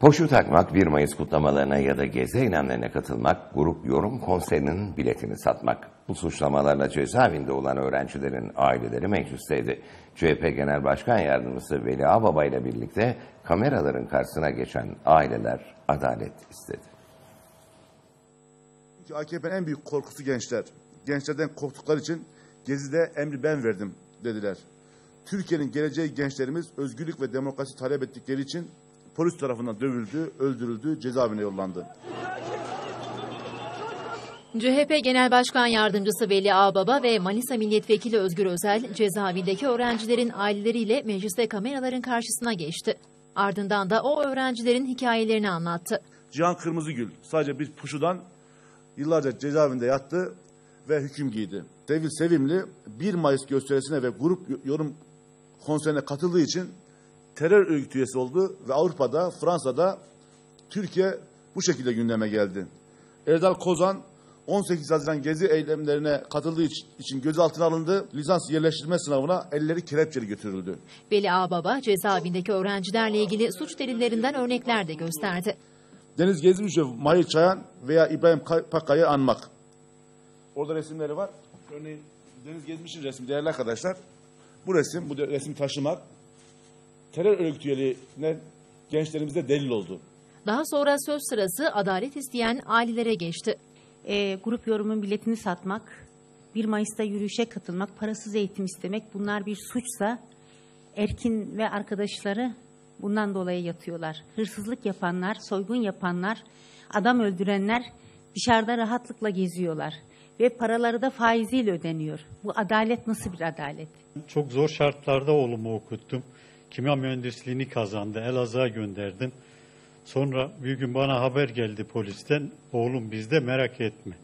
Poşu takmak, 1 Mayıs kutlamalarına ya da gezi eylemlerine katılmak, grup yorum konserinin biletini satmak. Bu suçlamalarla cezaevinde olan öğrencilerin aileleri meclisteydi. CHP Genel Başkan Yardımcısı Veli Ağbaba ile birlikte kameraların karşısına geçen aileler adalet istedi. Çünkü AKP'nin en büyük korkusu gençler. Gençlerden korktukları için Gezi'de emri ben verdim dediler. Türkiye'nin geleceği gençlerimiz özgürlük ve demokrasi talep ettikleri için polis tarafından dövüldü, öldürüldü, cezaevine yollandı. CHP Genel Başkan Yardımcısı Veli Ağbaba ve Manisa Milletvekili Özgür Özel cezaevindeki öğrencilerin aileleriyle mecliste kameraların karşısına geçti. Ardından da o öğrencilerin hikayelerini anlattı. Cihan Kırmızıgül sadece bir puşudan yıllarca cezaevinde yattı ve hüküm giydi. Sevil Sevimli 1 Mayıs gösterisine ve grup yorum konserine katıldığı için terör örgütü üyesi oldu ve Avrupa'da, Fransa'da Türkiye bu şekilde gündeme geldi. Erdal Kozan 18 Haziran gezi eylemlerine katıldığı için gözaltına alındı. Lisans yerleştirme sınavına elleri kelepçeli götürüldü. Veli Ağbaba cezaevindeki öğrencilerle ilgili suç delillerinden örnekler de gösterdi. Deniz Gezmiş ve Mahir Çayan veya İbrahim Pakkay'ı anmak. Orada resimleri var. Örneğin Deniz Gezmiş'in resmi değerli arkadaşlar. Bu resim, bu resim taşımak terör örgütü üyeliğine gençlerimize delil oldu. Daha sonra söz sırası adalet isteyen ailelere geçti. e, grup yorumun biletini satmak, 1 Mayıs'ta yürüyüşe katılmak, parasız eğitim istemek bunlar bir suçsa Erkin ve arkadaşları bundan dolayı yatıyorlar. Hırsızlık yapanlar, soygun yapanlar, adam öldürenler dışarıda rahatlıkla geziyorlar ve paraları da faiziyle ödeniyor. Bu adalet nasıl bir adalet? Çok zor şartlarda oğlumu okuttum. Kimya mühendisliğini kazandı. Elazığ'a gönderdim. Sonra bir gün bana haber geldi polisten. Oğlum bizde merak etme.